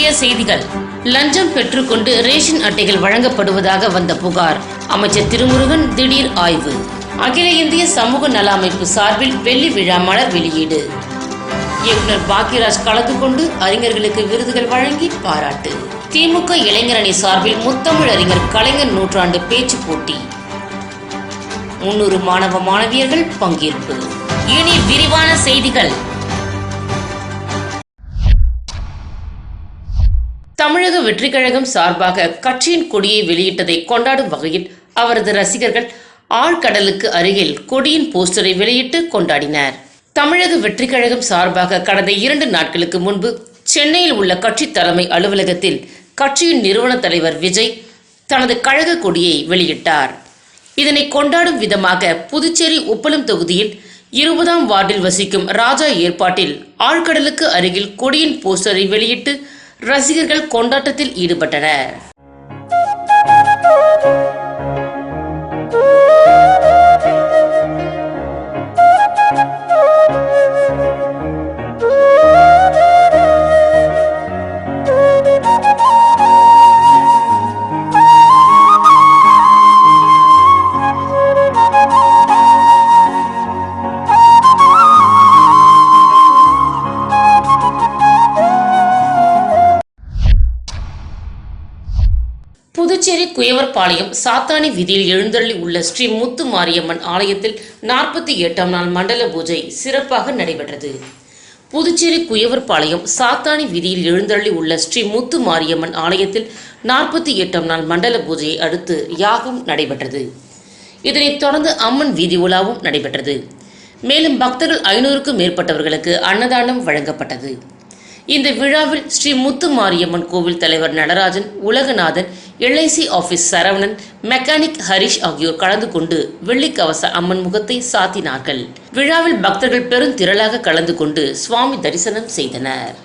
முக்கிய செய்திகள். லஞ்சம் பெற்றுக்கொண்டு ரேஷன் அட்டைகள் வழங்கப்படுவதாக வந்த புகார். அமைச்சர் திருமுருகன் திடீர் ஆய்வு. அகில இந்திய சமூக நல அமைப்பு சார்பில் வெள்ளி விழா மலர் வெளியீடு. இயக்குனர் பாக்யராஜ் கலந்து கொண்டு அறிஞர்களுக்கு விருதுகள் வழங்கி பாராட்டு. திமுக இளைஞரணி சார்பில் முத்தமிழ் அறிஞர் கலைஞர் நூற்றாண்டு பேச்சு போட்டி. முன்னூறு மாணவ மாணவியர்கள் பங்கேற்பு. இனி விரிவான செய்திகள். தமிழக வெற்றிக் கழகம் சார்பாக கட்சியின் கொடியை வெளியிட்டதை கொண்டாடும் வகையில் அவரது ரசிகர்கள் ஆழ்கடலுக்கு அருகில் கொடியின் போஸ்டரை வெளியிட்டு கொண்டாடினர். தமிழக வெற்றிக் கழகம் சார்பாக கடந்த இரண்டு நாட்களுக்கு முன்பு சென்னையில் உள்ள கட்சி தலைமை அலுவலகத்தில் கட்சியின் நிறுவன தலைவர் விஜய் தனது கழக கொடியை வெளியிட்டார். இதனை கொண்டாடும் விதமாக புதுச்சேரி உப்பளம் தொகுதியில் இருபதாம் வார்டில் வசிக்கும் ராஜா ஏற்பாட்டில் ஆழ்கடலுக்கு அருகில் கொடியின் போஸ்டரை வெளியிட்டு ரசிகர்கள் கொண்டாட்டத்தில் ஈடுபட்டனர். புதுச்சேரி குயவர்பாளையம் சாத்தானி வீதியில் எழுந்தள்ளி உள்ள ஸ்ரீ முத்து மாரியம்மன் ஆலயத்தில் நாற்பத்தி எட்டாம் நாள் மண்டல பூஜை சிறப்பாக நடைபெற்றது. புதுச்சேரி குயவர்பாளையம் சாத்தானி வீதியில் எழுந்தள்ளி உள்ள ஸ்ரீ முத்து மாரியம்மன் ஆலயத்தில் நாற்பத்தி எட்டாம் நாள் மண்டல பூஜையை அடுத்து யாகம் நடைபெற்றது. இதனைத் தொடர்ந்து அம்மன் வீதி உலாவும் நடைபெற்றது. மேலும் பக்தர்கள் ஐநூறுக்கும் மேற்பட்டவர்களுக்கு அன்னதானம் வழங்கப்பட்டது. இந்த விழாவில் ஸ்ரீ முத்து மாரியம்மன் கோவில் தலைவர் Natarajan Ulaganathan LIC office Saravanan mechanic Harish ஆகியோர் கலந்து கொண்டு வெள்ளிக்கவச அம்மன் முகத்தை சாத்தினார்கள். விழாவில் பக்தர்கள் பெரும் திரளாக கலந்து கொண்டு சுவாமி தரிசனம் செய்தனர்.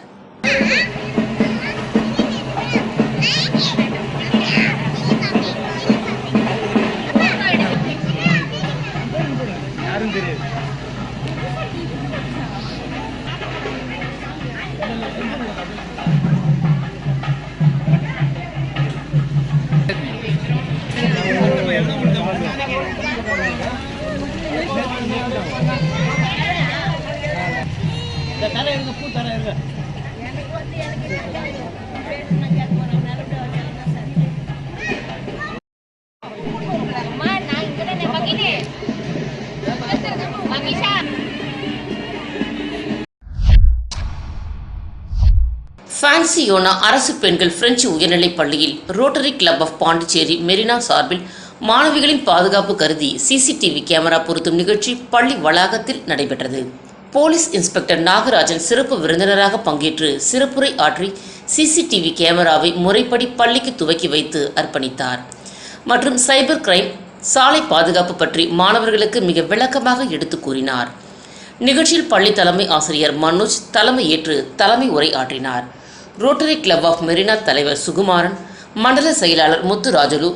ஃபேன்சியோனா அரசு பெண்கள் பிரெஞ்சு உயர்நிலைப் பள்ளியில் rotary club of Pondicherry Marina சார்பில் மாணவிகளின் பாதுகாப்பு கருதி சிசிடிவி கேமரா பொருத்தும் நிகழ்ச்சி பள்ளி வளாகத்தில் நடைபெற்றது. போலீஸ் இன்ஸ்பெக்டர் நாகராஜன் சிறப்பு விருந்தினராக பங்கேற்று சிறப்புரை ஆற்றி சிசிடிவி கேமராவை முறைப்படி பள்ளிக்கு துவக்கி வைத்து அர்ப்பணித்தார். மற்றும் சைபர் கிரைம் சாலை பாதுகாப்பு பற்றி மாணவர்களுக்கு மிக விளக்கமாக எடுத்துக் கூறினார். நிகழ்ச்சியில் பள்ளி தலைமை ஆசிரியர் மனோஜ் தலைமை ஏற்று தலைமை உரை ஆற்றினார். ரோட்டரி கிளப் ஆஃப் மெரினா தலைவர் சுகுமாரன் மண்டல செயலாளர் முத்துராஜுலு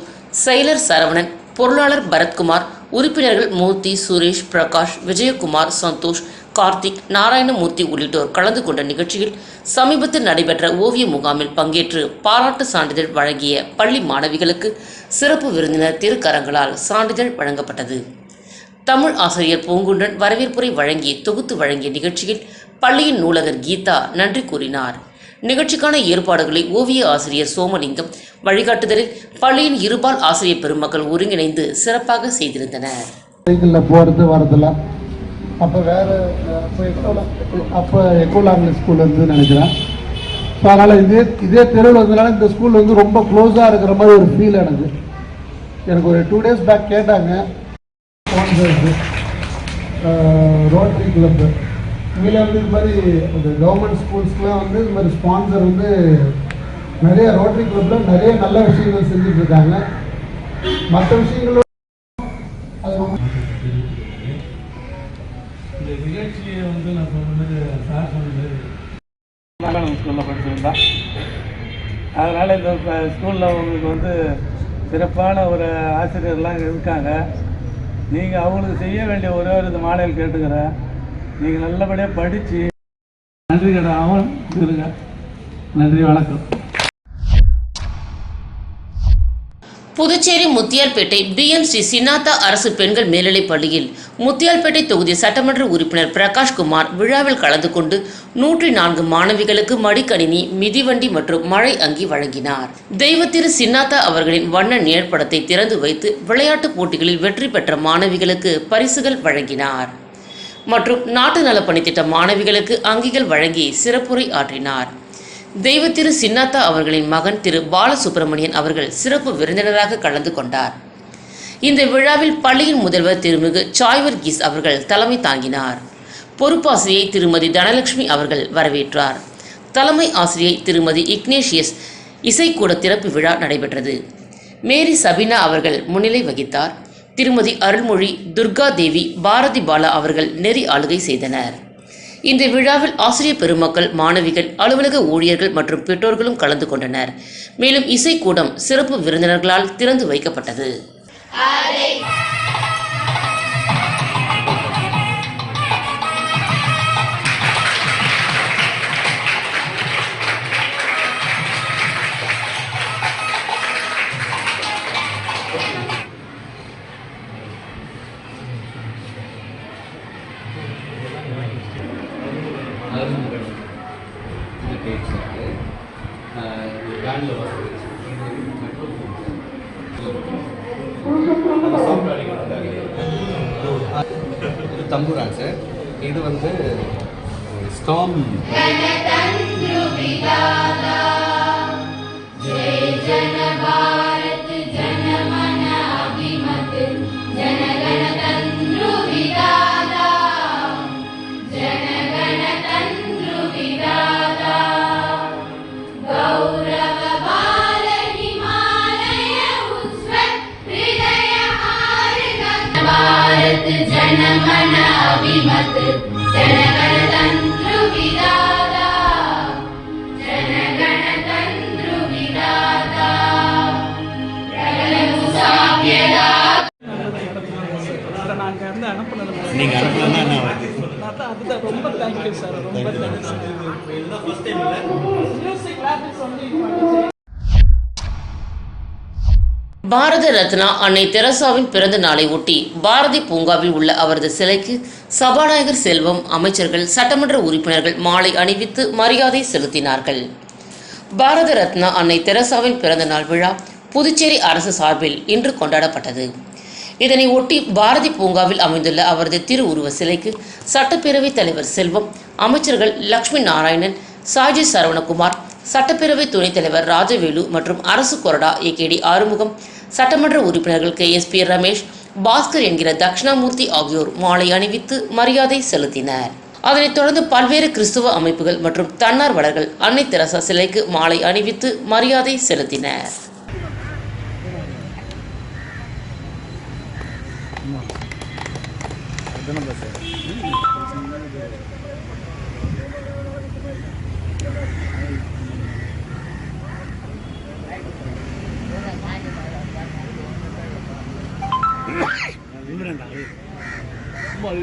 செயலர் சரவணன் பொருளாளர் பரத்குமார் உறுப்பினர்கள் மூர்த்தி சுரேஷ் பிரகாஷ் விஜயகுமார் சந்தோஷ் கார்த்திக் நாராயணமூர்த்தி உள்ளிட்டோர் கலந்து கொண்ட நிகழ்ச்சியில் சமீபத்தில் நடைபெற்ற ஓவிய முகாமில் பங்கேற்று பாராட்டு சான்றிதழ் வழங்கிய பள்ளி மாணவிகளுக்கு சிறப்பு விருந்தினர் திருக்கரங்களால் சான்றிதழ் வழங்கப்பட்டது. தமிழ் ஆசிரியர் பூங்குன்றன் வரவேற்புரை வழங்கி தொகுத்து வழங்கிய நிகழ்ச்சியில் பள்ளியின் நூலகர் கீதா நன்றி கூறினார். நிகழ்ச்சிக்கான ஏற்பாடுகளை ஓவிய ஆசிரியர் சோமலிங்கம் வழிகாட்டுதலில் பள்ளியின் இருபால் ஆசிரியர் பெருமக்கள் ஒருங்கிணைந்து சிறப்பாக செய்திருந்தனர். சைக்கிளில் போகிறது வரதெல்லாம் அப்போ வேறு அப்போ அப்போ எக்கோலாங்கில் ஸ்கூல் வந்து நினைக்கிறேன். ஸோ அதனால் இதே இதே தெருவில் இருந்தனால இந்த ஸ்கூல் வந்து ரொம்ப க்ளோஸாக இருக்கிற மாதிரி ஒரு ஃபீல் எனக்கு. எனக்கு ஒரு டூ டேஸ் பேக் கேட்டாங்க. ரோட்டரி கிளப்பு இதில் வந்து இது மாதிரி இந்த கவர்மெண்ட் ஸ்கூல்ஸ்க்குலாம் வந்து இது மாதிரி ஸ்பான்சர் வந்து நிறைய ரோட்டரி கிளப்பில் நிறைய நல்ல விஷயங்கள் செஞ்சுட்டு இருக்காங்க மற்ற விஷயங்களும் அது இந்த நிகழ்ச்சியை வந்து நான் சொன்னது சார் சொன்னது மலையாளம் ஸ்கூலில் படிச்சிருந்தா. அதனால் இந்த ஸ்கூலில் உங்களுக்கு வந்து சிறப்பான ஒரு ஆசிரியர்லாம் இருக்காங்க. நீங்கள் அவங்களுக்கு செய்ய வேண்டிய ஒரே ஒரு இந்த மாலையில் கேட்டுக்கிறேன். நீங்கள் நல்லபடியாக படித்து நன்றி கடாமல் இருங்க நன்றி வணக்கம். புதுச்சேரி முத்தியால்பேட்டை பிஎம் ஸ்ரீ சின்னாத்தா அரசு பெண்கள் மேல்நிலைப் பள்ளியில் முத்தியால்பேட்டை தொகுதி சட்டமன்ற உறுப்பினர் பிரகாஷ்குமார் விழாவில் கலந்து கொண்டு நூற்றி நான்கு மாணவிகளுக்கு மடிக்கணினி மிதிவண்டி மற்றும் மழை அங்கி வழங்கினார். தெய்வத்திரு சின்னாத்தா அவர்களின் வண்ண நிழற்படத்தை திறந்து வைத்து விளையாட்டுப் போட்டிகளில் வெற்றி பெற்ற மாணவிகளுக்கு பரிசுகள் வழங்கினார். மற்றும் நாட்டு நலப்பணி திட்ட மாணவிகளுக்கு அங்கிகள் வழங்கி சிறப்புரை ஆற்றினார். தெய்வத்திரு சின்னாத்தா அவர்களின் மகன் திரு பாலசுப்பிரமணியன் அவர்கள் சிறப்பு விருந்தினராக கலந்து கொண்டார். இந்த விழாவில் பள்ளியின் முதல்வர் திருமிகு சாய்வர் கீஸ் அவர்கள் தலைமை தாங்கினார். பொறுப்பாசிரியை திருமதி தனலட்சுமி அவர்கள் வரவேற்றார். தலைமை ஆசிரியை திருமதி இக்னேஷியஸ் இசைக்கூட திறப்பு விழா நடைபெற்றது. மேரி சபினா அவர்கள் முன்னிலை வகித்தார். திருமதி அருள்மொழி துர்கா தேவி பாரதி பாலா அவர்கள் நெறி ஆளுகை செய்தனர். இந்த விழாவில் ஆசிரியர் பெருமக்கள் மாணவிகள் அலுவலக ஊழியர்கள் மற்றும் பெற்றோர்களும் கலந்து கொண்டனர். மேலும் இசைக்கூடம் சிறப்பு விருந்தினர்களால் திறந்து வைக்கப்பட்டது. நாங்கள் வந்து அனுப்புனது நீங்கள் அனுப்பலாம் என்ன அதான் அதுதான் ரொம்ப தேங்க்யூ சார் ரொம்ப தேங்க்ஸ் மியூசிக் கிளாஸஸ் வந்து பாரத ரத்னா அன்னை தெரசாவின் பிறந்த நாளை ஒட்டி பாரதி பூங்காவில் உள்ள அவரது சிலைக்கு சபாநாயகர் செல்வம் அமைச்சர்கள் சட்டமன்ற உறுப்பினர்கள் மாலை அணிவித்து மரியாதை செலுத்தினார்கள். பாரத ரத்னா அன்னை தெரசாவின் பிறந்த நாள் விழா புதுச்சேரி அரசு சார்பில் இன்று கொண்டாடப்பட்டது. இதனை ஒட்டி பாரதி பூங்காவில் அமைந்துள்ள அவரது திருவுருவ சிலைக்கு சட்டப்பேரவைத் தலைவர் செல்வம் அமைச்சர்கள் லக்ஷ்மி நாராயணன் சாஜி சரவணகுமார் சட்டப்பேரவை துணைத் தலைவர் ராஜவேலு மற்றும் அரசு கொறடா ஏகேடி ஆறுமுகம் சட்டமன்ற உறுப்பினர்கள் K S P Ramesh Bhaskar என்கிற தட்சிணாமூர்த்தி ஆகியோர் மாலை அணிவித்து மரியாதை செலுத்தினர். அதனைத் தொடர்ந்து பல்வேறு கிறிஸ்துவ அமைப்புகள் மற்றும் தன்னார்வலர்கள் அன்னை தெரசா சிலைக்கு மாலை அணிவித்து மரியாதை செலுத்தினர். Bờ.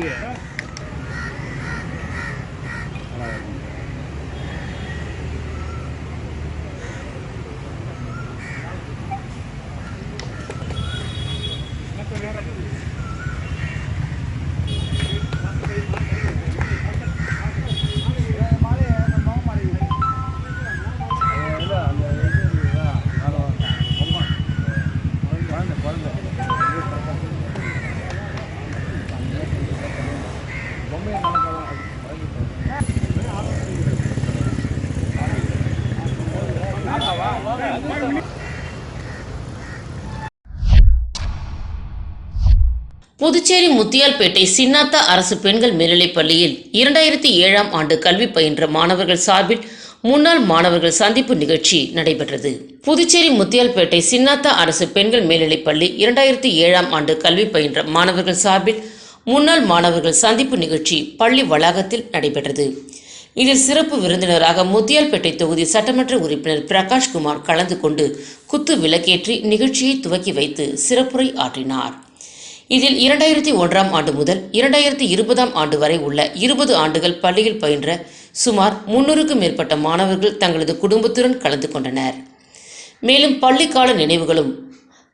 புதுச்சேரி முத்தியால்பேட்டை சின்னாத்தா அரசு பெண்கள் மேல்நிலைப் பள்ளியில் இரண்டாயிரத்தி ஏழாம் ஆண்டு கல்வி பயின்ற மாணவர்கள் சார்பில் முன்னாள் மாணவர்கள் சந்திப்பு நிகழ்ச்சி நடைபெற்றது. புதுச்சேரி முத்தியால்பேட்டை சின்னாத்தா அரசு பெண்கள் மேல்நிலைப் பள்ளி இரண்டாயிரத்தி ஏழாம் ஆண்டு கல்வி பயின்ற மாணவர்கள் சார்பில் முன்னாள் மாணவர்கள் சந்திப்பு நிகழ்ச்சி பள்ளி வளாகத்தில் நடைபெற்றது. இதில் சிறப்பு விருந்தினராக முத்தியால்பேட்டை தொகுதி சட்டமன்ற உறுப்பினர் பிரகாஷ்குமார் கலந்து கொண்டு குத்து விளக்கேற்றி நிகழ்ச்சியை துவக்கி வைத்து சிறப்புரை ஆற்றினார். இதில் இரண்டாயிரத்தி ஒன்றாம் ஆண்டு முதல் இரண்டாயிரத்தி இருபதாம் ஆண்டு வரை உள்ள இருபது ஆண்டுகள் பள்ளியில் பயின்ற சுமார் முன்னூறுக்கும் மேற்பட்ட மாணவர்கள் தங்களது குடும்பத்துடன் கலந்து கொண்டனர். மேலும் பள்ளிக்கால நினைவுகளும்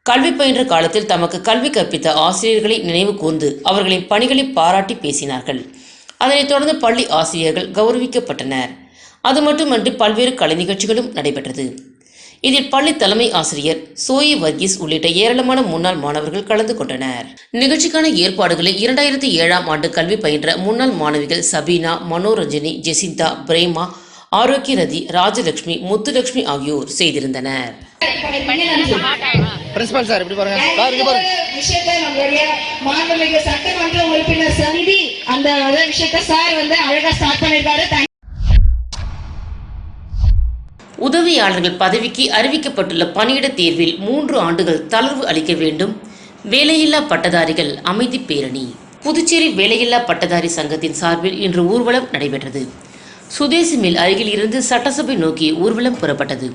கல்வி பயின்ற காலத்தில் தமக்கு கல்வி கற்பித்த ஆசிரியர்களை நினைவு கூர்ந்து அவர்களின் பணிகளை பாராட்டி பேசினார்கள். அதனைத் தொடர்ந்து பள்ளி ஆசிரியர்கள் கௌரவிக்கப்பட்டனர். அது மட்டுமன்றி பல்வேறு கலை நிகழ்ச்சிகளும் நடைபெற்றது. இதில் பள்ளி தலைமை ஆசிரியர் சோயி வர்கீஸ் உள்ளிட்ட ஏராளமான முன்னாள் மாணவர்கள் கலந்து கொண்டனர். நிகழ்ச்சிக்கான ஏற்பாடுகளை இரண்டாயிரத்தி ஏழாம் ஆண்டு கல்வி பயின்ற முன்னாள் மாணவிகள் சபீனா மனோரஞ்சனி ஜெசிந்தா பிரேமா ஆரோக்கியரதி ராஜலட்சுமி முத்துலட்சுமி ஆகியோர் செய்திருந்தனர். பிரின்சிபால் சார் இப்படி பாருங்க. பாருங்க பாருங்க. விஷயத்தை நம்மளுடைய மாண்புமிகு சட்டமன்ற உறுப்பினர் சந்தி அந்த விஷயத்த சார் வந்து அழகா ஸ்டார்ட் பண்ணிருக்காரு. உதவியாளர்கள் பதவிக்கு அறிவிக்கப்பட்டுள்ள பணியிட தேர்வில் மூன்று ஆண்டுகள் தளர்வு அளிக்க வேண்டும். வேலையில்லா பட்டதாரிகள் அமைதி பேரணி. புதுச்சேரி வேலையில்லா பட்டதாரி சங்கத்தின் சார்பில் இன்று ஊர்வலம் நடைபெற்றது. சுதேசி மில் அருகில் இருந்து சட்டசபை நோக்கி ஊர்வலம் புறப்பட்டது.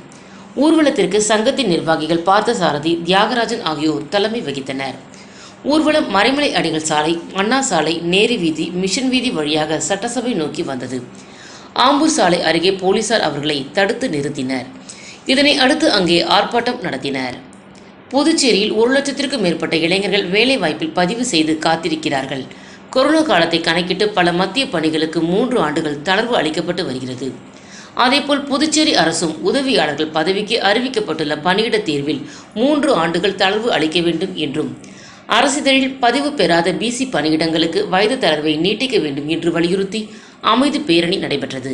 ஊர்வலத்திற்கு சங்கத்தின் நிர்வாகிகள் பார்த்தசாரதி தியாகராஜன் ஆகியோர் தலைமை வகித்தனர். ஊர்வலம் மறைமலை அடிகள் சாலை அண்ணா சாலை நேரு வீதி மிஷன் வீதி வழியாக சட்டசபை நோக்கி வந்தது. ஆம்பூர் சாலை அருகே போலீசார் அவர்களை தடுத்து நிறுத்தினர். இதனை அடுத்து அங்கே ஆர்ப்பாட்டம் நடத்தினர். புதுச்சேரியில் ஒரு லட்சத்திற்கும் மேற்பட்ட இளைஞர்கள் வேலைவாய்ப்பில் பதிவு செய்து காத்திருக்கிறார்கள். கொரோனா காலத்தை கணக்கிட்டு பல மத்திய பணிகளுக்கு மூன்று ஆண்டுகள் தளர்வு அளிக்கப்பட்டு வருகிறது. அதேபோல் புதுச்சேரி அரசும் உதவியாளர்கள் பதவிக்கு அறிவிக்கப்பட்டுள்ள பணியிட தேர்வில் மூன்று ஆண்டுகள் தளர்வு அளிக்க வேண்டும் என்றும் அரசிதழில் பதிவு பெறாத பிசி பணியிடங்களுக்கு வயது தளர்வை நீட்டிக்க வேண்டும் என்று வலியுறுத்தி அமைதி பேரணி நடைபெற்றது.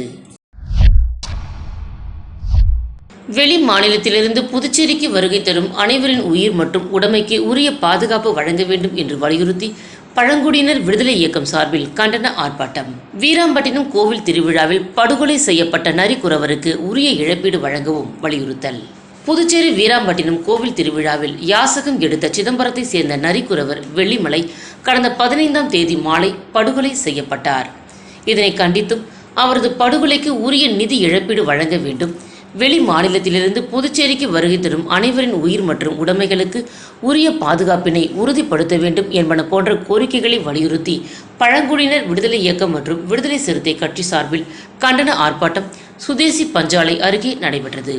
வெளி மாநிலத்திலிருந்து புதுச்சேரிக்கு வருகை தரும் அனைவரின் உயிர் மற்றும் உடைமைக்கு உரிய பாதுகாப்பு வழங்க வேண்டும் என்று வலியுறுத்தி பழங்குடியினர் விடுதலை இயக்கம் சார்பில் கண்டன ஆர்ப்பாட்டம். வீராம்பட்டினம் கோவில் திருவிழாவில் படுகொலை செய்யப்பட்ட நரிக்குறவருக்கு உரிய இழப்பீடு வழங்கவும் வலியுறுத்தல். புதுச்சேரி வீராம்பட்டினம் கோவில் திருவிழாவில் யாசகம் எடுத்த சிதம்பரத்தை சேர்ந்த நரிக்குறவர் வெள்ளிமலை கடந்த பதினைந்தாம் தேதி மாலை படுகொலை செய்யப்பட்டார். இதனை கண்டித்தும் அவரது படுகொலைக்கு உரிய நிதி இழப்பீடு வழங்க வேண்டும். வெளி மாநிலத்திலிருந்து புதுச்சேரிக்கு வருகை தரும் அனைவரின் உயிர் மற்றும் உடைமைகளுக்கு உரிய பாதுகாப்பினை உறுதிப்படுத்த வேண்டும் என்பன போன்ற கோரிக்கைகளை வலியுறுத்தி பழங்குடியினர் விடுதலை இயக்கம் மற்றும் விடுதலை சிறுத்தை கட்சி சார்பில் கண்டன ஆர்ப்பாட்டம் சுதேசி பஞ்சாலை அருகே நடைபெற்றது.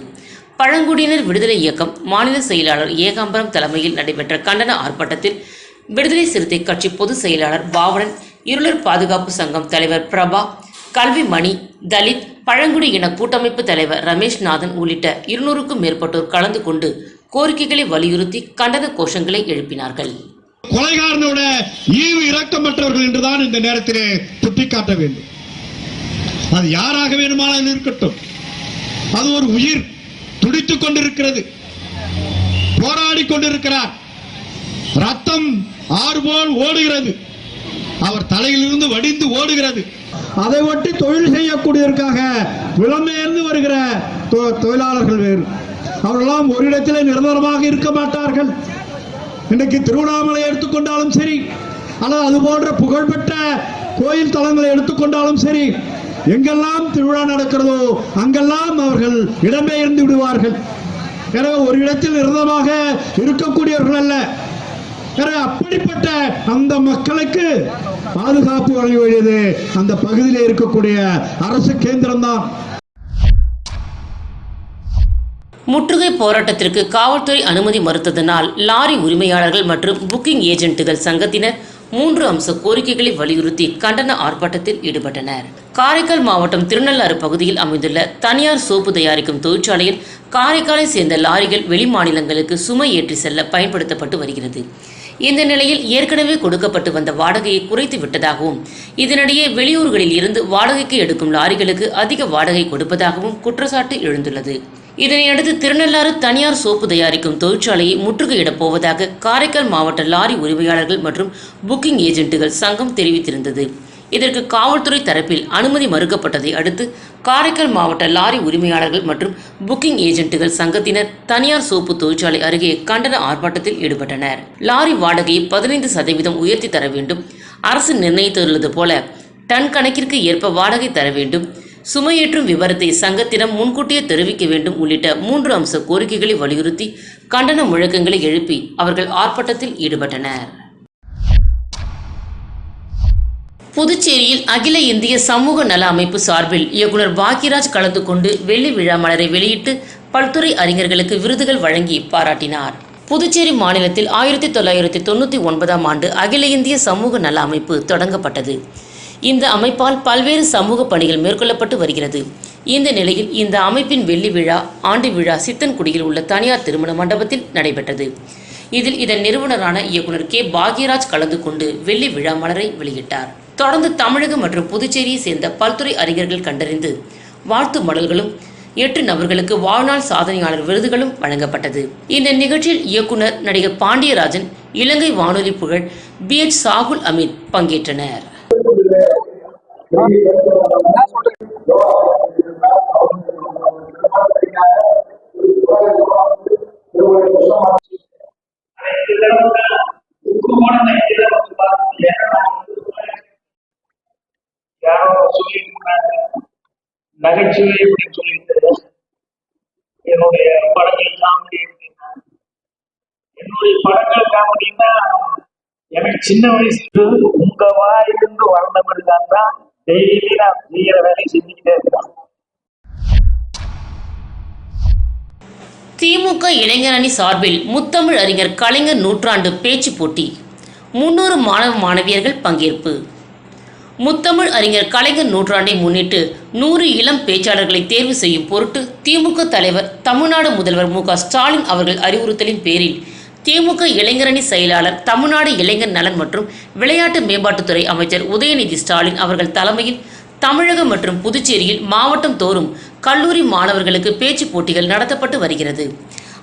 பழங்குடியினர் விடுதலை இயக்கம் மாநில செயலாளர் ஏகாம்பரம் தலைமையில் நடைபெற்ற கண்டன ஆர்ப்பாட்டத்தில் விடுதலை சிறுத்தை கட்சி பொதுச் செயலாளர் பாவனன் இருளர் பாதுகாப்பு சங்கம் தலைவர் பிரபா கல்வி மணி தலித் பழங்குடி இன கூட்டமைப்பு தலைவர் ரமேஷ்நாதன் உள்ளிட்ட இருநூறுக்கும் மேற்பட்டோர் கலந்து கொண்டு கோரிக்கைகளை வலியுறுத்தி கண்டன கோஷங்களை எழுப்பினார்கள். கொலைகாரனோட ஈவு இரக்கமற்றவர்கள் என்றுதான் இந்த நேரத்திலே சுட்டிக்காட்ட வேண்டும். அது யாராக வேணுமானாலும் இருக்கட்டும். அது ஒரு உயிர் துடித்துக் கொண்டிருக்கிறது. போராடி கொண்டிருக்கிறார். ரத்தம் ஆறு போல் ஓடுகிறது. அவர் தலையிலிருந்து வடிந்து ஓடுகிறது. அதை ஒட்டி தொழில் செய்யக்கூடியதற்காக புலம்பெயர்ந்து வருகிற தொ- தொழிலாளர்கள் வேறு. அவர்களெல்லாம் ஒரு இடத்திலே நிரந்தரமாக இருக்க மாட்டார்கள். இன்றைக்கு திருவண்ணாமலை எடுத்துக்கொண்டாலும் சரி அல்லது அது போன்ற புகழ்பெற்ற கோயில் தலங்களை எடுத்துக்கொண்டாலும் சரி எங்கெல்லாம் திருவிழா நடக்கிறதோ அங்கெல்லாம் அவர்கள் இடம்பெயர்ந்து விடுவார்கள். எனவே ஒரு இடத்தில் நிரந்தரமாக இருக்கக்கூடியவர்கள் அல்ல. அப்படிப்பட்ட அந்த மக்களுக்கு பாதுகாப்பு வழங்க வேண்டியது அந்த பகுதியில் இருக்கக்கூடிய அரசு கேந்திரம்தான் முற்றுகை போராட்டத்திற்கு காவல்துறை அனுமதி மறுத்ததனால் லாரி உரிமையாளர்கள் மற்றும் புக்கிங் ஏஜென்ட்டுகள் சங்கத்தினர் மூன்று அம்ச கோரிக்கைகளை வலியுறுத்தி கண்டன ஆர்ப்பாட்டத்தில் ஈடுபட்டனர். காரைக்கால் மாவட்டம் திருநள்ளாறு பகுதியில் அமைந்துள்ள தனியார் சோப்பு தயாரிக்கும் தொழிற்சாலையில் காரைக்காலை சேர்ந்த லாரிகள் வெளிமாநிலங்களுக்கு சுமை ஏற்றி செல்ல பயன்படுத்தப்பட்டு வருகிறது. இந்த நிலையில் ஏற்கனவே கொடுக்கப்பட்டு வந்த வாடகையை குறைத்து விட்டதாகவும் இதனிடையே வெளியூர்களில் இருந்து வாடகைக்கு எடுக்கும் லாரிகளுக்கு அதிக வாடகை கொடுப்பதாகவும் குற்றச்சாட்டு எழுந்துள்ளது. இதனையடுத்து திருநள்ளாறு தனியார் சோப்பு தயாரிக்கும் தொழிற்சாலையை முற்றுகையிடப் போவதாக காரைக்கால் மாவட்ட லாரி உரிமையாளர்கள் மற்றும் புக்கிங் ஏஜென்ட்டுகள் சங்கம் தெரிவித்திருந்தது. இதற்கு காவல்துறை தரப்பில் அனுமதி மறுக்கப்பட்டதை அடுத்து காரைக்கால் மாவட்ட லாரி உரிமையாளர்கள் மற்றும் புக்கிங் ஏஜென்ட்டுகள் சங்கத்தினர் தனியார் சோப்பு தொழிற்சாலை அருகே கண்டன ஆர்ப்பாட்டத்தில் ஈடுபட்டனர். லாரி வாடகையை பதினைந்து சதவீதம் உயர்த்தி தர வேண்டும். அரசு நிர்ணயித்துள்ளது போல டன் கணக்கிற்கு ஏற்ப வாடகை தர வேண்டும். சுமையேற்றும் விவரத்தை சங்கத்திடம் முன்கூட்டியே தெரிவிக்க வேண்டும் உள்ளிட்ட மூன்று அம்ச கோரிக்கைகளை வலியுறுத்தி கண்டன முழக்கங்களை எழுப்பி அவர்கள் ஆர்ப்பாட்டத்தில் ஈடுபட்டனர். புதுச்சேரியில் அகில இந்திய சமூக நல அமைப்பு சார்பில் இயக்குனர் பாக்யராஜ் கலந்து கொண்டு வெள்ளி விழா மலரை வெளியிட்டு பல்துறை அறிஞர்களுக்கு விருதுகள் வழங்கி பாராட்டினார். புதுச்சேரி மாநிலத்தில் ஆயிரத்தி தொள்ளாயிரத்தி தொண்ணூற்றி ஒன்பதாம் ஆண்டு அகில இந்திய சமூக நல அமைப்பு தொடங்கப்பட்டது. இந்த அமைப்பால் பல்வேறு சமூக பணிகள் மேற்கொள்ளப்பட்டு வருகிறது. இந்த நிலையில் இந்த அமைப்பின் வெள்ளி விழா ஆண்டு விழா சித்தன்குடியில் உள்ள தனியார் திருமண மண்டபத்தில் நடைபெற்றது. இதில் இதன் நிறுவனரான இயக்குனர் கே. பாக்யராஜ் கலந்து கொண்டு வெள்ளி விழா மலரை வெளியிட்டார். தொடர்ந்து தமிழகம் மற்றும் புதுச்சேரியை சேர்ந்த பல்துறை அறிஞர்கள் கண்டறிந்து வாழ்த்து மடல்களும் எட்டு நபர்களுக்கு வாழ்நாள் சாதனையாளர் விருதுகளும் வழங்கப்பட்டது. இந்த நிகழ்ச்சியில் இயக்குனர் நடிகர் பாண்டியராஜன் இலங்கை வானொலி புகழ் பி. எச். சாகுல் அமீத் பங்கேற்றனர். நகைச்சுவை அப்படின்னு என்னுடைய படங்கள் காமெடி அப்படின்னா என்னுடைய படங்கள் காமெடின்னா எனக்கு சின்ன வயசுல உங்க வாயிலிருந்து வளர்ந்த தான் டெய்லி நான் செய்யற வேலையை செஞ்சுக்கிட்டே திமுக இளைஞர் அணி சார்பில் முத்தமிழ் அறிஞர் கலைஞர் நூற்றாண்டு பேச்சு போட்டி. முன்னூறு மாணவ மாணவியர்கள் பங்கேற்பு. முத்தமிழ் அறிஞர் கலைஞர் நூற்றாண்டை முன்னிட்டு நூறு இளம் பேச்சாளர்களை தேர்வு செய்யும் பொருட்டு திமுக தலைவர் தமிழ்நாடு முதல்வர் மு ஸ்டாலின் அவர்கள் அறிவுறுத்தலின் பேரில் திமுக இளைஞரணி செயலாளர் தமிழ்நாடு இளைஞர் நலன் மற்றும் விளையாட்டு மேம்பாட்டுத்துறை அமைச்சர் உதயநிதி ஸ்டாலின் அவர்கள் தலைமையில் தமிழகம் மற்றும் புதுச்சேரியில் மாவட்டம் தோறும் கல்லூரி மாணவர்களுக்கு பேச்சு போட்டிகள் நடத்தப்பட்டு வருகிறது.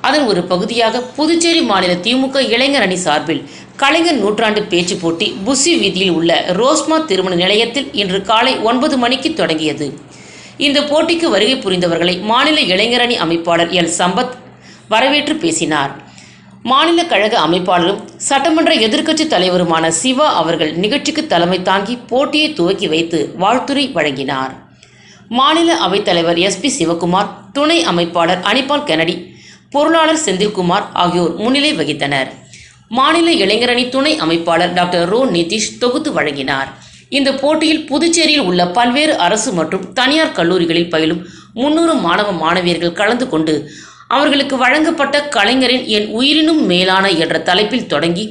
அதன் ஒரு பகுதியாக புதுச்சேரி மாநில திமுக இளைஞர் அணி சார்பில் கலைஞர் நூற்றாண்டு பேச்சு போட்டி புசி வீதியில் உள்ள ரோஸ்மா திருமண நிலையத்தில் இன்று காலை ஒன்பது மணிக்கு தொடங்கியது. இந்த போட்டிக்கு வருகை புரிந்தவர்களை மாநில இளைஞரணி அமைப்பாளர் எல். சம்பத் வரவேற்று பேசினார். மாநில கழக அமைப்பாளரும் சட்டமன்ற எதிர்க்கட்சி தலைவருமான சிவா அவர்கள் நிகழ்ச்சிக்கு தலைமை தாங்கி போட்டியை துவக்கி வைத்து வாழ்த்துரை வழங்கினார். மாநில அவைத்தலைவர் எஸ். பி. சிவகுமார் துணை அமைப்பாளர் அனிபால் கெனடி பொருளாளர் செந்தில்குமார் ஆகியோர் முன்னிலை வகித்தனர். மாநில இளைஞரணி துணை அமைப்பாளர் டாக்டர் ரோ நிதிஷ் தொகுத்து வழங்கினார். இந்த போட்டியில் புதுச்சேரியில் உள்ள பல்வேறு அரசு மற்றும் தனியார் கல்லூரிகளில் பயிலும் முன்னூறு மாணவ மாணவியர்கள் கலந்து கொண்டு அவர்களுக்கு வழங்கப்பட்ட கலைஞரின் என் உயிரினும் மேலான என்ற தலைப்பில் தொடங்கி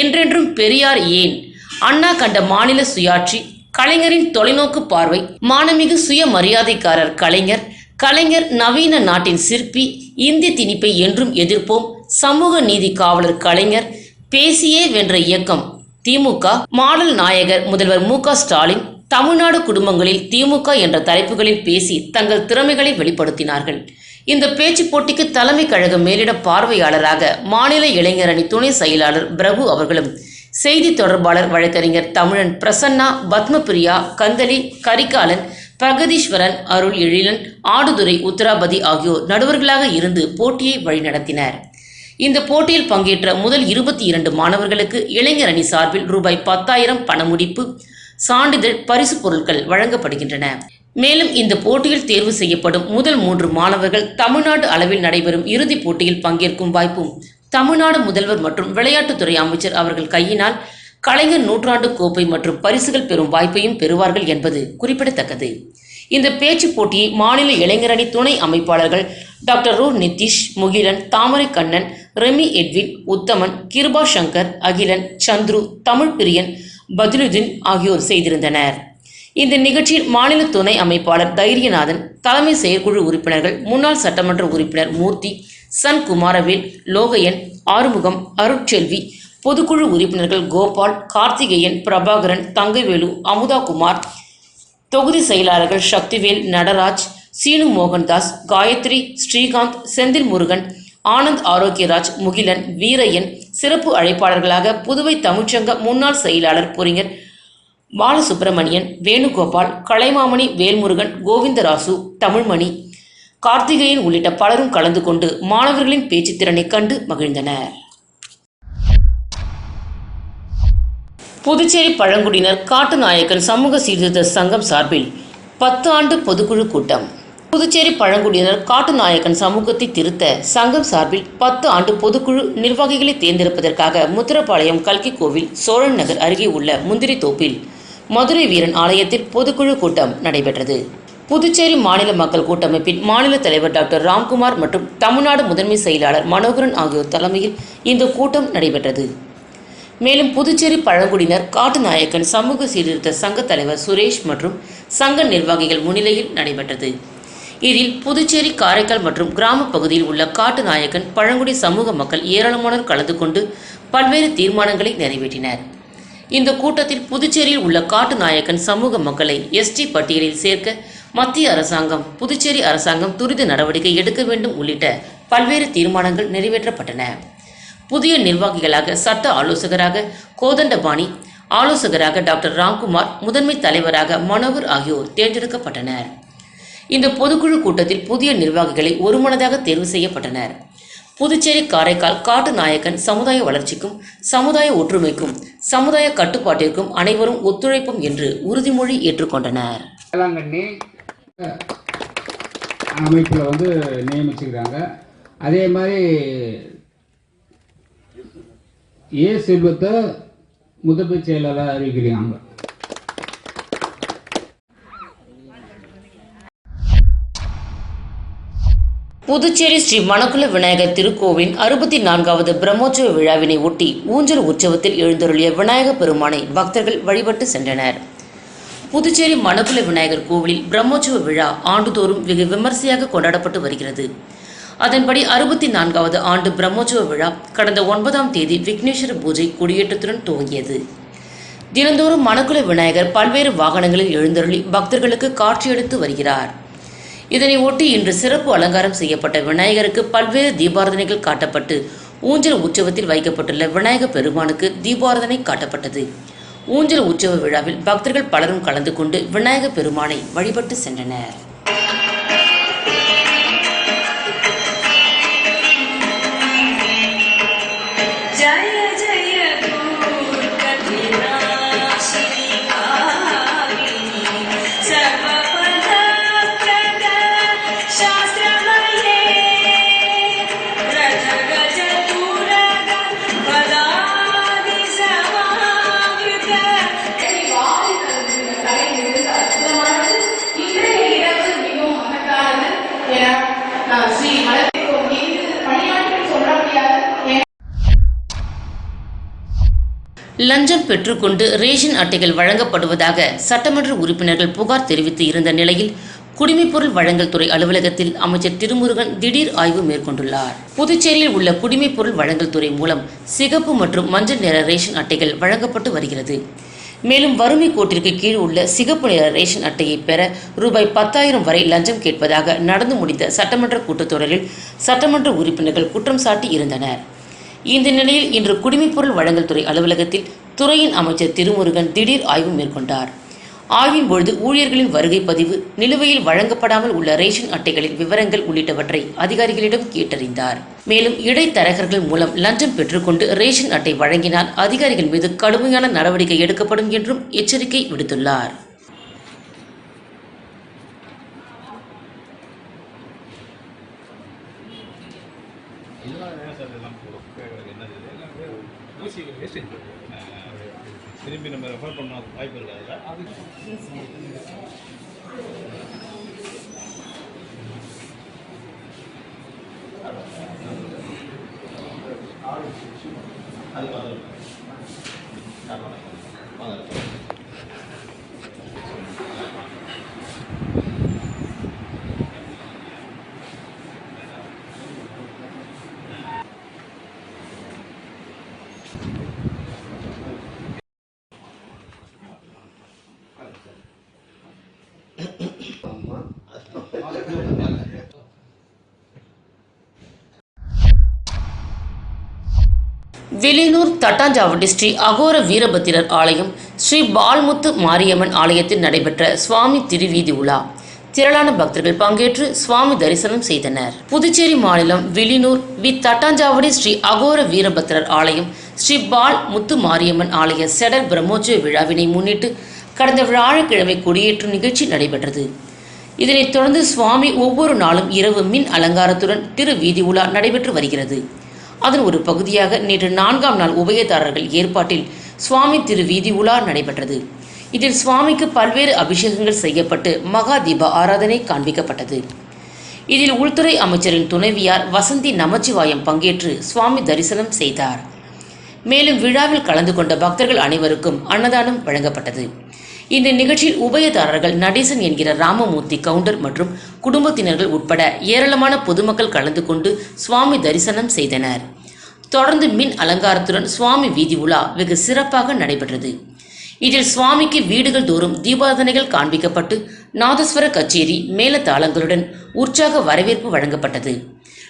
என்றென்றும் பெரியார் ஏன்? அண்ணா கண்ட மாநில சுயாட்சி கலைஞரின் தொலைநோக்கு பார்வை மானமிகு சுயமரியாதைக்காரர் கலைஞர் கலைஞர் நவீன நாட்டின் சிற்பி இந்தி திணிப்பை என்றும் எதிர்ப்போம். சமூக நீதி காவலர் கலைஞர் பேசியே வென்ற இயக்கம். திமுக மாடல் நாயகர் முதல்வர் மு க ஸ்டாலின் தமிழ்நாடு குடும்பங்களில் திமுக என்ற தலைப்புகளில் பேசி தங்கள் திறமைகளை வெளிப்படுத்தினார்கள். இந்த பேச்சு போட்டிக்கு தலைமை கழக மேலிட பார்வையாளராக மாநில இளைஞரணி துணை செயலாளர் பிரபு அவர்களும் செய்தி தொடர்பாளர் வழக்கறிஞர் தமிழன் பிரசன்னா பத்மபிரியா கந்தலி கரிகாலன் பிரகதீஸ்வரன் அருள் எழிலன் ஆடுதுறை உத்தராபதி ஆகியோர் நடுவர்களாக இருந்து போட்டியை வழிநடத்தினர். இந்த போட்டியில் பங்கேற்ற முதல் இருபத்தி இரண்டு மாணவர்களுக்கு இளைஞர் அணி சார்பில் ரூபாய் பத்தாயிரம் பணமுடிப்பு சான்றிதழ் பரிசு பொருட்கள் வழங்கப்படுகின்றன. மேலும் இந்த போட்டியில் தேர்வு செய்யப்படும் முதல் மூன்று மாணவர்கள் தமிழ்நாடு அளவில் நடைபெறும் இறுதிப் போட்டியில் பங்கேற்கும் வாய்ப்பும் தமிழ்நாடு முதல்வர் மற்றும் விளையாட்டுத்துறை அமைச்சர் அவர்கள் கையினால் கலைஞர் நூற்றாண்டு கோப்பை மற்றும் பரிசுகள் பெறும் வாய்ப்பையும் பெறுவார்கள் என்பது குறிப்பிடத்தக்கது. இந்த பேச்சு போட்டியை மாநில இளைஞரணி துணை அமைப்பாளர்கள் டாக்டர் ரூ. நிதிஷ் முகிலன் தாமரை கண்ணன் ரெமி எட்வின் உத்தமன் கிருபா சங்கர் அகிலன் சந்துரு தமிழ் பிரியன் பதிலுதீன் ஆகியோர் செய்திருந்தனர். இந்த நிகழ்ச்சியில் மாநில துணை அமைப்பாளர் தைரியநாதன் தலைமை செயற்குழு உறுப்பினர்கள் முன்னாள் சட்டமன்ற உறுப்பினர் மூர்த்தி சன் குமாரவேல் லோகையன் ஆறுமுகம் அருட்செல்வி பொதுக்குழு உறுப்பினர்கள் கோபால் கார்த்திகேயன் பிரபாகரன் தங்கவேலு அமுதா குமார் தொகுதி செயலாளர்கள் சக்திவேல் நடராஜ் சீனு மோகன்தாஸ் காயத்ரி ஸ்ரீகாந்த் செந்தில் முருகன் ஆனந்த் ஆரோக்கியராஜ் முகிலன் வீரையன் சிறப்பு அழைப்பாளர்களாக புதுவை தமிழ்ச்சங்க முன்னாள் செயலாளர் பொறிஞர் பாலசுப்பிரமணியன் வேணுகோபால் கலைமாமணி வேல்முருகன் கோவிந்தராசு தமிழ்மணி கார்த்திகேயன் உள்ளிட்ட பலரும் கலந்து கொண்டு மாணவர்களின் பேச்சுத்திறனை கண்டு மகிழ்ந்தனர். புதுச்சேரி பழங்குடியினர் காட்டுநாயக்கன் சமூக சீர்திருத்த சங்கம் சார்பில் பத்து ஆண்டு பொதுக்குழு கூட்டம். புதுச்சேரி பழங்குடியினர் காட்டுநாயக்கன் சமூகத்தை திருத்த சங்கம் சார்பில் பத்து ஆண்டு பொதுக்குழு நிர்வாகிகளை தேர்ந்தெடுப்பதற்காக முத்திரப்பாளையம் கல்கி கோவில் சோழன் நகர் அருகே உள்ள முந்திரி தோப்பில் மதுரை வீரன் ஆலயத்தில் பொதுக்குழு கூட்டம் நடைபெற்றது. புதுச்சேரி மாநில மக்கள் கூட்டமைப்பின் மாநில தலைவர் டாக்டர் ராம்குமார் மற்றும் தமிழ்நாடு முதன்மை செயலாளர் மனோகரன் ஆகியோர் தலைமையில் இந்த கூட்டம் நடைபெற்றது. மேலும் புதுச்சேரி பழங்குடியினர் காட்டுநாயக்கன் சமூக சீர்திருத்த சங்க தலைவர் சுரேஷ் மற்றும் சங்க நிர்வாகிகள் முன்னிலையில் நடைபெற்றது. இதில் புதுச்சேரி காரைக்கால் மற்றும் கிராம பகுதியில் உள்ள காட்டுநாயக்கன் பழங்குடி சமூக மக்கள் ஏராளமானோர் கலந்து கொண்டு பல்வேறு தீர்மானங்களை நிறைவேற்றினர். இந்த கூட்டத்தில் புதுச்சேரியில் உள்ள காட்டுநாயக்கன் சமூக மக்களை எஸ்டி பட்டியலில் சேர்க்க மத்திய அரசாங்கம் புதுச்சேரி அரசாங்கம் துரித நடவடிக்கை எடுக்க வேண்டும் உள்ளிட்ட பல்வேறு தீர்மானங்கள் நிறைவேற்றப்பட்டன. புதிய நிர்வாகிகளாக சட்ட ஆலோசகராக கோதண்டபாணி ஆலோசகராக டாக்டர் ராம்குமார் முதன்மை தலைவராக மனோகர் ஆகியோர் தேர்ந்தெடுக்கப்பட்டனர். இந்த பொதுக்குழு கூட்டத்தில் புதிய நிர்வாகிகளை ஒருமனதாக தேர்வு செய்யப்பட்டனர். புதுச்சேரி காரைக்கால் காட்டு நாயக்கன் சமுதாய வளர்ச்சிக்கும் சமுதாய ஒற்றுமைக்கும் சமுதாய கட்டுப்பாட்டிற்கும் அனைவரும் ஒத்துழைப்பும் என்று உறுதிமொழி ஏற்றுக்கொண்டனர். அமைப்பில் வந்து நியமிச்சுக்கிறாங்க. அதே மாதிரி ஏ செல்வத்தை முதன்மை செயலாளராக அறிவிக்கிறாங்க? புதுச்சேரி ஸ்ரீ மணக்குல விநாயகர் திருக்கோவிலின் அறுபத்தி நான்காவது பிரம்மோற்சவ விழாவினை ஒட்டி ஊஞ்சல் உற்சவத்தில் எழுந்தருளிய விநாயகர் பெருமானை பக்தர்கள் வழிபட்டு சென்றனர். புதுச்சேரி மணக்குல விநாயகர் கோவிலில் பிரம்மோற்சவ விழா ஆண்டுதோறும் வெகு விமர்சையாக கொண்டாடப்பட்டு வருகிறது. அதன்படி அறுபத்தி நான்காவது ஆண்டு பிரம்மோற்சவ விழா கடந்த ஒன்பதாம் தேதி விக்னேஸ்வர பூஜை கொடியேற்றத்துடன் துவங்கியது. தினந்தோறும் மணக்குள விநாயகர் பல்வேறு வாகனங்களில் எழுந்தருளி பக்தர்களுக்கு காட்சியளித்து வருகிறார். இதனை ஒட்டி இன்று சிறப்பு அலங்காரம் செய்யப்பட்ட விநாயகருக்கு பல்வேறு தீபாரதனைகள் காட்டப்பட்டு ஊஞ்சல் உற்சவத்தில் வைக்கப்பட்டுள்ள விநாயகர் பெருமானுக்கு தீபாரதனை காட்டப்பட்டது. ஊஞ்சல் உற்சவ விழாவில் பக்தர்கள் பலரும் கலந்து கொண்டு விநாயகர் பெருமானை வழிபட்டு சென்றனர். Yeah. லஞ்சம் பெற்றுக்கொண்டு ரேஷன் அட்டைகள் வழங்கப்படுவதாக சட்டமன்ற உறுப்பினர்கள் புகார் தெரிவித்து இருந்த நிலையில் குடிமைப்பொருள் வழங்கல் துறை அலுவலகத்தில் அமைச்சர் திருமுருகன் திடீர் ஆய்வு மேற்கொண்டுள்ளார். புதுச்சேரியில் உள்ள குடிமைப்பொருள் வழங்கல் துறை மூலம் சிகப்பு மற்றும் மஞ்சள் நிற ரேஷன் அட்டைகள் வழங்கப்பட்டு வருகிறது. மேலும் வறுமை கோட்டிற்கு கீழ் உள்ள சிகப்பு நிற ரேஷன் அட்டையை பெற ரூபாய் பத்தாயிரம் வரை லஞ்சம் கேட்பதாக நடந்து முடிந்த சட்டமன்ற கூட்டத்தொடரில் சட்டமன்ற உறுப்பினர்கள் குற்றம் சாட்டி இருந்தனர். இந்த நிலையில் இன்று குடிமைப்பொருள் வழங்கல் துறை அலுவலகத்தில் துறையின் அமைச்சர் திருமுருகன் திடீர் ஆய்வு மேற்கொண்டார். ஆய்வின் பொழுது ஊழியர்களின் வருகை பதிவு நிலுவையில் வழங்கப்படாமல் உள்ள ரேஷன் அட்டைகளின் விவரங்கள் உள்ளிட்டவற்றை அதிகாரிகளிடம் கேட்டறிந்தார். மேலும் இடைத்தரகர்கள் மூலம் லஞ்சம் பெற்றுக்கொண்டு ரேஷன் அட்டை வழங்கினால் அதிகாரிகள் மீது கடுமையான நடவடிக்கை எடுக்கப்படும் என்றும் எச்சரிக்கை விடுத்துள்ளார். வெளியூர் தட்டாஞ்சாவடி ஸ்ரீ அகோர வீரபத்திரர் ஆலயம் ஸ்ரீ பால்முத்து மாரியம்மன் ஆலயத்தில் நடைபெற்ற சுவாமி திருவீதி உலா. திரளான பக்தர்கள் பங்கேற்று சுவாமி தரிசனம் செய்தனர். புதுச்சேரி மாநிலம் வெளியூர் வி தட்டாஞ்சாவடி ஸ்ரீ அகோர வீரபத்திரர் ஆலயம் ஸ்ரீ பால் முத்து மாரியம்மன் ஆலய செடல் பிரம்மோற்சவ விழாவினை முன்னிட்டு கடந்த வியாழக்கிழமை கொடியேற்றும் நிகழ்ச்சி நடைபெற்றது. இதனைத் தொடர்ந்து சுவாமி ஒவ்வொரு நாளும் இரவு மின் அலங்காரத்துடன் திரு வீதி உலா நடைபெற்று வருகிறது. அதன் ஒரு பகுதியாக நேற்று நான்காம் நாள் உபயதாரர்கள் ஏற்பாட்டில் சுவாமி திரு வீதி உலா நடைபெற்றது. இதில் சுவாமிக்கு பல்வேறு அபிஷேகங்கள் செய்யப்பட்டு மகா தீப ஆராதனை காண்பிக்கப்பட்டது. இதில் உள்துறை அமைச்சரின் துணைவியார் வசந்தி நமச்சிவாயம் பங்கேற்று சுவாமி தரிசனம் செய்தார். மேலும் விழாவில் கலந்து கொண்ட பக்தர்கள் அனைவருக்கும் அன்னதானம் வழங்கப்பட்டது. இந்த நிகழ்ச்சியில் உபயதாரர்கள் நடேசன் என்கிற ராமமூர்த்தி கவுண்டர் மற்றும் குடும்பத்தினர்கள் உட்பட ஏராளமான பொதுமக்கள் கலந்து கொண்டு சுவாமி தரிசனம் செய்தனர். தொடர்ந்து மின் அலங்காரத்துடன் சுவாமி வீதி உலா வெகு சிறப்பாக நடைபெற்றது. இதில் சுவாமிக்கு வீடுகள் தோறும் தீபாரதனைகள் காண்பிக்கப்பட்டு நாதஸ்வர கச்சேரி மேளதாளங்களுடன் உற்சாக வரவேற்பு வழங்கப்பட்டது.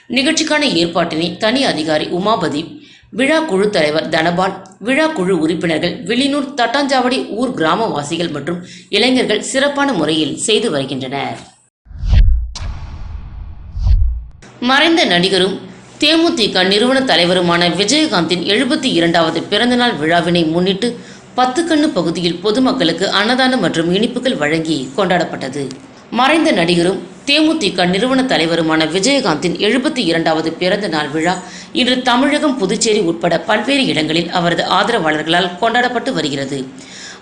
நிகழ்ச்சிக்கான ஏற்பாட்டினை தனி அதிகாரி உமாபதி விழா குழு தலைவர் தனபால் விழா குழு உறுப்பினர்கள் வெளியூர் தட்டாஞ்சாவடி ஊர் கிராமவாசிகள் மற்றும் இளைஞர்கள் சிறப்பான முறையில் செய்து வருகின்றனர். மறைந்த நடிகரும் தேமுதிக நிறுவன தலைவருமான விஜயகாந்தின் எழுபத்தி இரண்டாவது பிறந்தநாள் விழாவினை முன்னிட்டு பத்துக்கண்ணு பகுதியில் பொதுமக்களுக்கு அன்னதானம் மற்றும் இனிப்புகள் வழங்கி கொண்டாடப்பட்டது. மறைந்த நடிகரும் தேமுதிக நிறுவன தலைவருமான விஜயகாந்தின் எழுபத்தி இரண்டாவது பிறந்த நாள் விழா இன்று தமிழகம் புதுச்சேரி உட்பட பல்வேறு இடங்களில் அவரது ஆதரவாளர்களால் கொண்டாடப்பட்டு வருகிறது.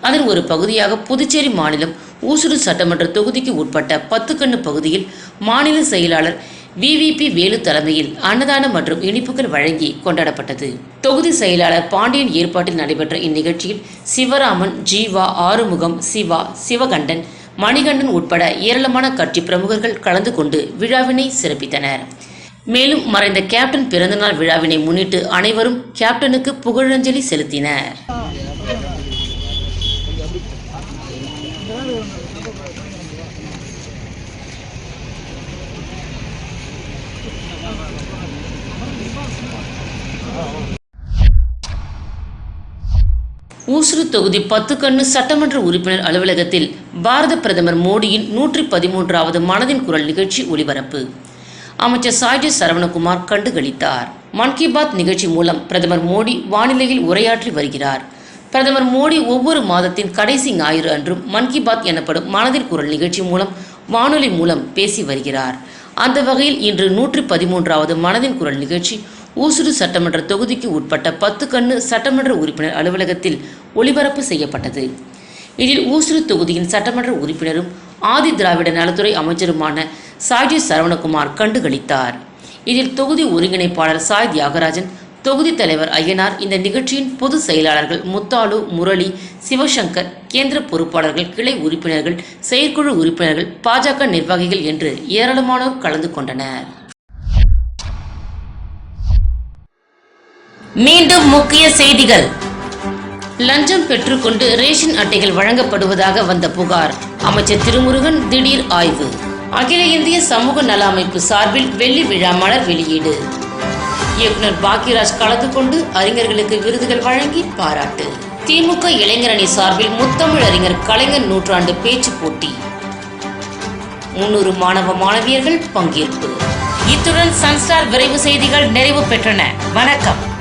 அதன் ஒரு பகுதியாக புதுச்சேரி மாநிலம் ஊசுடு சட்டமன்ற தொகுதிக்கு உட்பட்ட பத்துக்கண்ணு பகுதியில் மாநில செயலாளர் விவிபி வேலு தலைமையில் அன்னதானம் மற்றும் இனிப்புகள் வழங்கி கொண்டாடப்பட்டது. தொகுதி செயலாளர் பாண்டியன் ஏற்பாட்டில் நடைபெற்ற இந்நிகழ்ச்சியில் சிவராமன் ஜீவா ஆறுமுகம் சிவா சிவகண்டன் மணிகண்டன் உட்பட ஏராளமான கட்சி பிரமுகர்கள் கலந்து கொண்டு விழாவினை சிறப்பித்தனர். மேலும் மறைந்த கேப்டன் பிறந்தநாள் விழாவினை முன்னிட்டு அனைவரும் கேப்டனுக்கு புகழஞ்சலி செலுத்தினர். ஊசுடு தொகுதி பத்து கண்ணு சட்டமன்ற உறுப்பினர் அலுவலகத்தில் பாரத பிரதமர் மோடியின் நூற்றி பதிமூன்றாவது மனதின் குரல் நிகழ்ச்சி ஒளிபரப்பு அமைச்சர் சாய்ஜி சரவணகுமார் கண்டுகளித்தார். மன் கி பாத் நிகழ்ச்சி மூலம் பிரதமர் மோடி வானிலையில் உரையாற்றி வருகிறார். பிரதமர் மோடி ஒவ்வொரு மாதத்தின் கடைசி ஞாயிறு அன்றும் மன் கி பாத் எனப்படும் மனதின் குரல் நிகழ்ச்சி மூலம் வானொலி மூலம் பேசி வருகிறார். அந்த வகையில் இன்று நூற்றி பதிமூன்றாவது மனதின் குரல் நிகழ்ச்சி ஊசுடு சட்டமன்ற தொகுதிக்கு உட்பட்ட பத்து கண்ணு சட்டமன்ற உறுப்பினர் அலுவலகத்தில் ஒளிபரப்பு செய்யப்பட்டது. இதில் ஊசுடு தொகுதியின் சட்டமன்ற உறுப்பினரும் ஆதி திராவிட நலத்துறை அமைச்சருமான சாய்ஜி சரவணகுமார் கண்டுகளித்தார். இதில் தொகுதி ஒருங்கிணைப்பாளர் சாய் தியாகராஜன் தொகுதி தலைவர் ஐயனார் இந்த நிகழ்ச்சியின் பொது செயலாளர்கள் முத்தாலு முரளி சிவசங்கர் கேந்திர பொறுப்பாளர்கள் கிளை உறுப்பினர்கள் செயற்குழு உறுப்பினர்கள் பாஜக நிர்வாகிகள் என்று ஏராளமானோர் கலந்து கொண்டனர். மீண்டும் முக்கிய செய்திகள். லஞ்சம் பெற்றுக்கொண்டு ரேஷன் அட்டைகள் வழங்கப்படுவதாக வந்த புகார். அமைச்சர் திருமுருகன் திடீர் ஆய்வு. அகில இந்திய சமூக நல அமைப்பு சார்பில் வெள்ளி விழா மலர் வெளியீடு. இயக்குனர் பாக்யராஜ் கலந்து கொண்டு அறிஞர்களுக்கு விருதுகள் வழங்கி பாராட்டு. திமுக இளைஞரணி சார்பில் முத்தமிழ் அறிஞர் கலைஞர் நூற்றாண்டு பேச்சு போட்டி. முன்னூறு மாணவ மாணவியர்கள் பங்கேற்பு. இத்துடன் சன்ஸ்டார் விரைவு செய்திகள் நிறைவு பெற்றன. வணக்கம்.